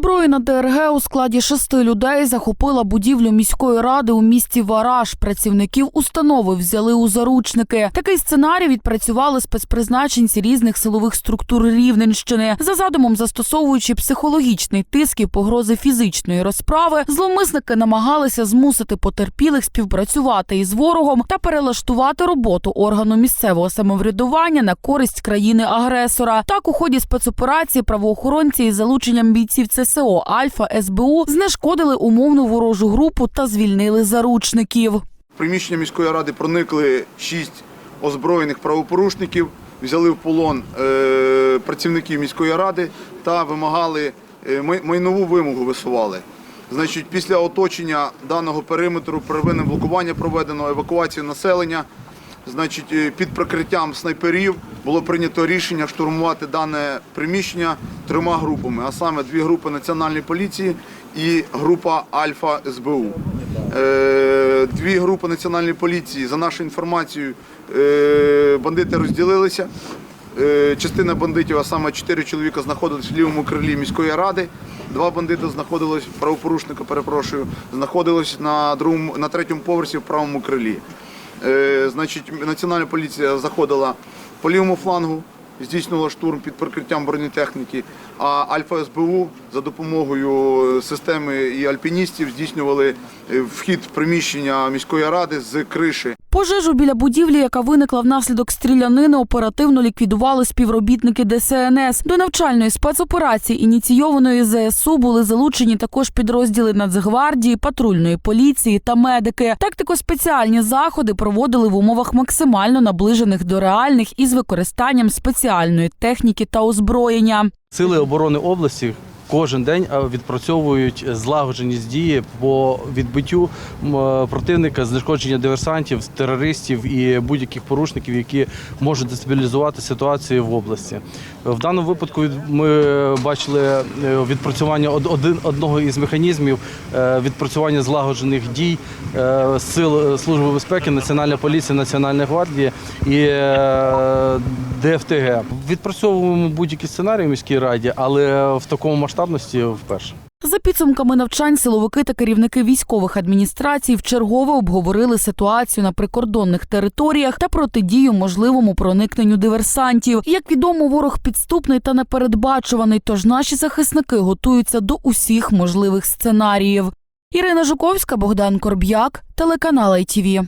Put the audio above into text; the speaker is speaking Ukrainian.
добро ДРГ у складі шести людей захопила будівлю міської ради у місті Вараж. Працівників установи взяли у заручники. Такий сценарій відпрацювали спецпризначенці різних силових структур Рівненщини. За задумом, застосовуючи психологічний тиск і погрози фізичної розправи, зловмисники намагалися змусити потерпілих співпрацювати із ворогом та перелаштувати роботу органу місцевого самоврядування на користь країни-агресора. Так, у ході спецоперації правоохоронці із залученням бійців ЦСО Альфа СБУ знешкодили умовну ворожу групу та звільнили заручників. В приміщення міської ради проникли шість озброєних правопорушників, взяли в полон е, працівників міської ради та вимагали е, майнову вимогу висували. Значить, після оточення даного периметру первинне блокування проведено, евакуацію населення. Значить, е, під прикриттям снайперів було прийнято рішення штурмувати дане приміщення трьома групами, а саме дві групи національної поліції і група Альфа СБУ. Е, Дві групи національної поліції, за нашою інформацією, е, бандити розділилися. Частина бандитів, а саме чотири чоловіка, знаходились в лівому крилі міської ради. Два бандити знаходились, правопорушника, перепрошую, знаходились на другому, на третьому поверсі в правому крилі. Е, Значить, національна поліція заходила по лівому флангу, здійснювала штурм під прикриттям бронетехніки, а Альфа СБУ за допомогою системи і альпіністів здійснювали е, вхід в приміщення міської ради з криші. Пожежу біля будівлі, яка виникла внаслідок стрілянини, оперативно ліквідували співробітники ДСНС. До навчальної спецоперації, ініційованої ЗСУ, були залучені також підрозділи Нацгвардії, патрульної поліції та медики. Тактико-спеціальні заходи проводили в умовах максимально наближених до реальних із використанням спеціальної техніки та озброєння. Сили оборони області кожен день е, відпрацьовують злагодженість дії по відбиттю е, противника, знешкодження диверсантів, терористів і будь-яких порушників, які можуть дестабілізувати ситуацію в області. В даному випадку ми бачили е, відпрацювання один одного із механізмів е, відпрацювання злагоджених дій е, сил служби безпеки, Національної поліції, Національної гвардії і е, ДФТГ. Відпрацьовуємо будь-які сценарії в міській раді, але в такому масштабності вперше. За підсумками навчань, силовики та керівники військових адміністрацій вчергове обговорили ситуацію на прикордонних територіях та протидію можливому проникненню диверсантів. Як відомо, ворог підступний та непередбачуваний, тож наші захисники готуються до усіх можливих сценаріїв. Ірина Жуковська, Богдан Корб'як, телеканал ITV.